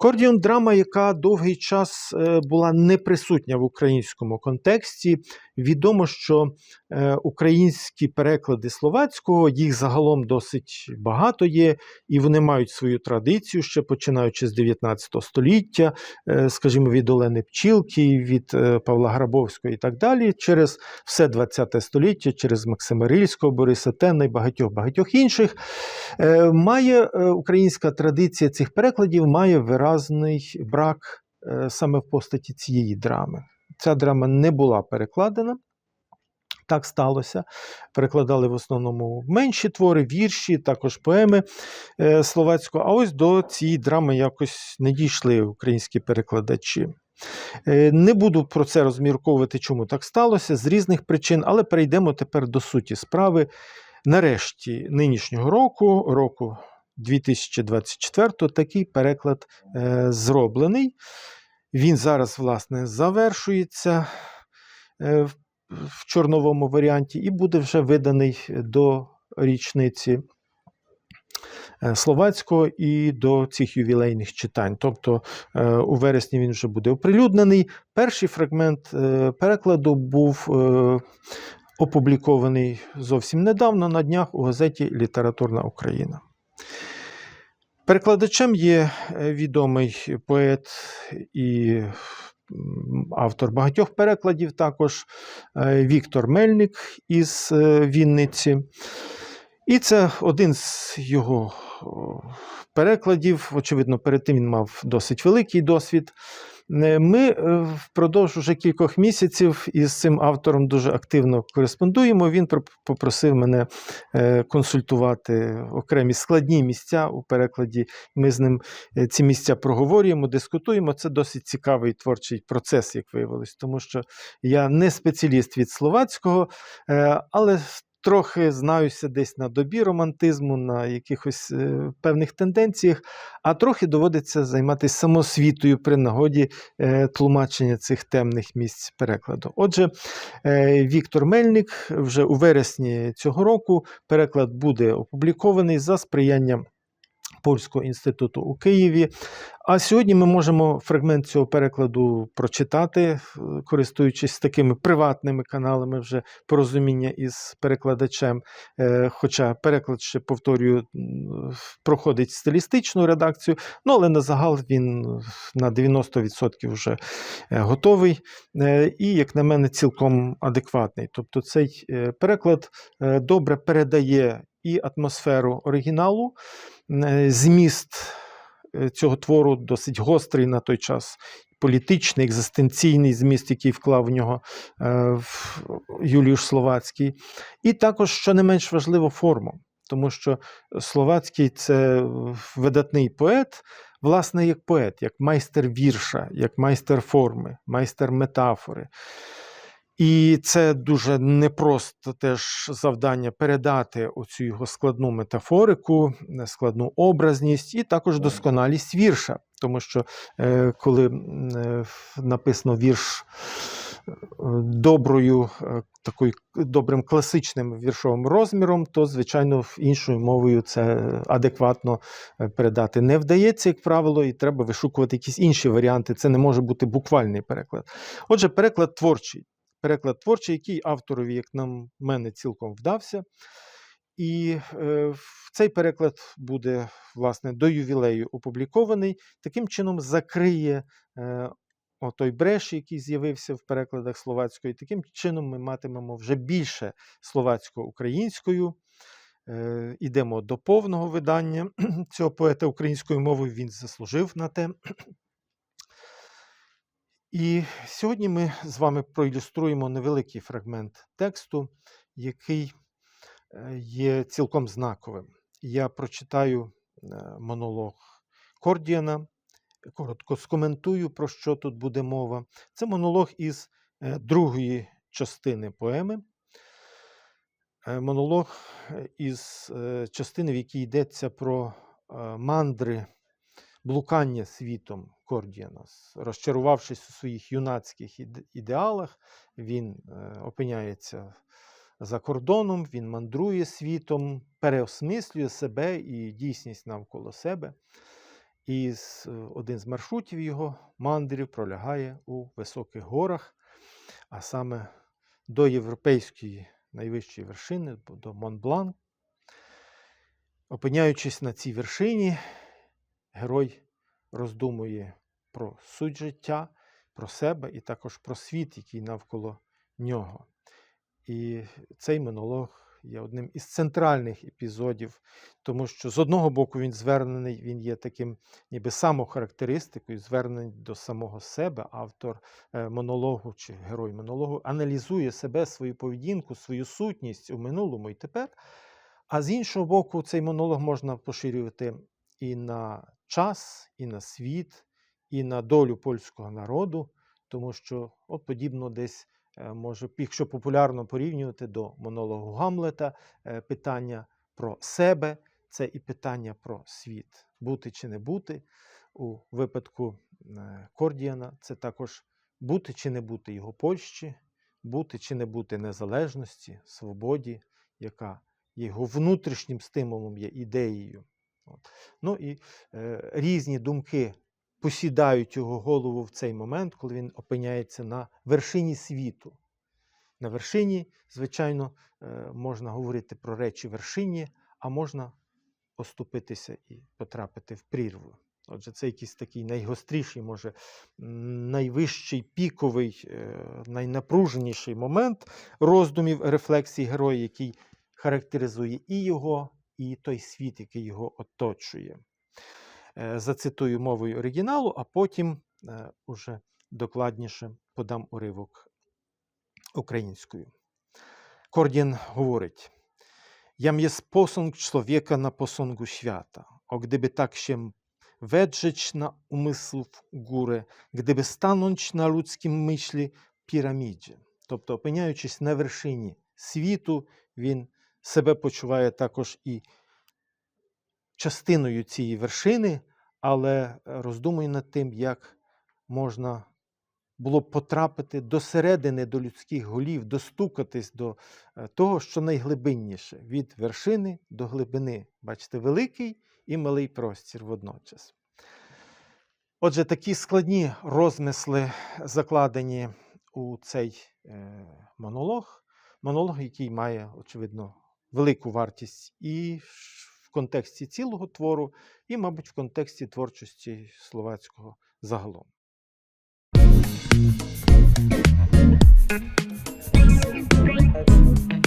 Кордіон драма, яка довгий час е, була неприсутня в українському контексті. Відомо, що е, українські переклади словацького, їх загалом досить багато є, і вони мають свою традицію, ще починаючи з 19 століття, е, скажімо, від Олени Пчілки, від Павла Грабовського і так далі, через все 20 століття, через Максима Рильського, Бориса Тенна і багатьох багатьох інших. Має українська традиція цих перекладів має виразний брак е, саме в постаті цієї драми. Ця драма не була перекладена. Так сталося. Перекладали в основному менші твори, вірші, також поеми е, словацького. А ось до цієї драми якось не дійшли українські перекладачі. Е, Не буду про це розмірковувати, чому так сталося, з різних причин, але перейдемо тепер до суті справи. Нарешті нинішнього року, року 2024, такий переклад е, зроблений. Він зараз, власне, завершується е, в, чорновому варіанті і буде вже виданий до річниці е, словацького і до цих ювілейних читань. Тобто у вересні він вже буде оприлюднений. Перший фрагмент перекладу був опублікований зовсім недавно на днях у газеті Літературна Україна. Перекладачем є е, відомий поет і автор багатьох перекладів, також е, Віктор Мельник із е, Вінниці. І це один з його перекладів. Очевидно, перед тим він мав досить великий досвід. Е, Ми е, впродовж уже кількох місяців із цим автором дуже активно кореспондуємо. Він попросив мене е, консультувати окремі складні місця у перекладі. Ми з ним ці місця проговорюємо, дискутуємо. Це досить цікавий творчий процес, як виявилось, тому що я не спеціаліст від словацького, але трохи знаюся десь на добі романтизму, на якихось е, певних тенденціях, а трохи доводиться займатися самосвітою при нагоді е, тлумачення цих темних місць перекладу. Отже, е, Віктор Мельник вже у вересні цього року переклад буде опублікований за сприяння. Польського інституту у Києві. А сьогодні ми можемо фрагмент цього перекладу прочитати, е, користуючись такими приватними каналами вже порозуміння із перекладачем. Е, Хоча переклад ще повторюю, проходить стилістичну редакцію, ну але на загал він на 90% вже е, готовий. е, І, як на мене, цілком адекватний. Тобто цей е, переклад е, добре передає і атмосферу оригіналу, е, зміст е, цього твору досить гострий на той час. Політичний, екзистенційний зміст, який вклав в нього е, в Юліуш Словацький, і також, що не менш важливо, форму, тому що Словацький це видатний поет, власне, як поет, як майстер вірша, як майстер форми, майстер метафори. І це дуже непросто теж завдання передати оцю його складну метафорику, е, складну образність і також досконалість вірша. Тому що е, коли е, написано вірш доброю, такою добрим класичним віршовим розміром, то, звичайно, іншою мовою це адекватно передати не вдається, як правило, і треба вишукувати якісь інші варіанти. Це не може бути буквальний переклад. Отже, переклад творчий переклад творчий, який авторові, як на мене, цілком вдався. І е, цей переклад буде власне до ювілею опублікований. Таким чином закриє е, той бреш, який з'явився в перекладах словацької. Таким чином ми матимемо вже більше словацько-українською. Е, Ідемо до повного видання цього поета українською мовою. Він заслужив на те. І сьогодні ми з вами проілюструємо невеликий фрагмент тексту, який е, є цілком знаковим. Я прочитаю е, монолог Кордіана, коротко скоментую, про що тут буде мова. Це монолог із е, другої частини поеми. Монолог із частини, в якій йдеться про мандри блукання світом Кордіана. Розчарувавшись у своїх юнацьких ідеалах, він е, опиняється за кордоном, він мандрує світом, переосмислює себе і дійсність навколо себе. І е, один з маршрутів його мандрів пролягає у високих горах, а саме до європейської найвищої вершини, до Монблан. Опиняючись на цій вершині, герой роздумує про суть життя, про себе і також про світ, який навколо нього. І цей монолог є одним із центральних епізодів, тому що з одного боку він звернений, він є таким ніби самохарактеристикою, звернений до самого себе. Автор е, монологу чи герой монологу аналізує себе, свою поведінку, свою сутність у минулому і тепер. А з іншого боку, цей монолог можна поширювати і на час, і на світ, і на долю польського народу, тому що от подібно десь е, може, якщо популярно порівнювати до монологу Гамлета, е, питання про себе це і питання про світ. Бути чи не бути. У випадку е, Кордіана це також бути чи не бути його Польщі, бути чи не бути незалежності, свободі, яка його внутрішнім стимулом, є ідеєю. От. Ну і е, різні думки посідають його голову в цей момент, коли він опиняється на вершині світу. На вершині, звичайно, е, можна говорити про речі вершині, а можна оступитися і потрапити в прірву. Отже, це якийсь такий найгостріший, може, найвищий піковий, е, найнапруженіший момент роздумів рефлексій героя, який характеризує і його, і той світ, який його оточує. Е, Зацитую мовою оригіналу, а потім е, уже докладніше подам уривок українською. Кордін говорить: Jam jest posąg człowieka na posągu świata. O gdyby tak się wedrzeć na umysłów górę, gdyby stanąć na ludzkim myśli piramidzie. Тобто, опиняючись на вершині світу, він себе почуває також і частиною цієї вершини, але е, роздумує над тим, як можна було б потрапити до середини, до людських голів, достукатись до е, того, що найглибинніше, від вершини до глибини. Бачите, великий і малий простір водночас. Отже, такі складні розмисли закладені у цей е, монолог. Монолог, який має, очевидно, велику вартість і в контексті цілого твору, і, мабуть, в контексті творчості словацького загалом. Thank you.